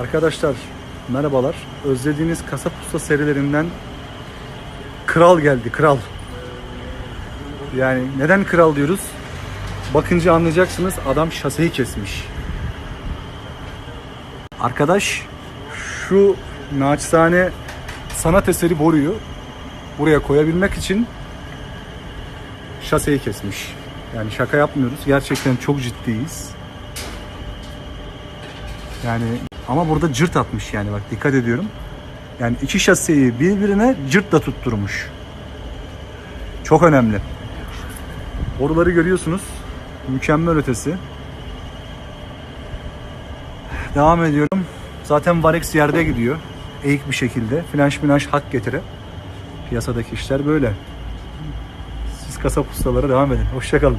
Arkadaşlar merhabalar. Özlediğiniz kasap usta serilerinden kral geldi kral. Yani neden kral diyoruz? Bakınca anlayacaksınız adam şaseyi kesmiş. Arkadaş şu naçizane sanat eseri boruyu buraya koyabilmek için şaseyi kesmiş. Yani şaka yapmıyoruz. Gerçekten çok ciddiyiz. Yani ama burada cırt atmış yani bak dikkat ediyorum. Yani iki şaseyi birbirine cırtla tutturmuş. Çok önemli. Boruları görüyorsunuz. Mükemmel ötesi. Devam ediyorum. Zaten Varex yerde gidiyor. Eğik bir şekilde. Flanş minaj hak getire. Piyasadaki işler böyle. Siz kasap ustalara devam edin. Hoşçakalın.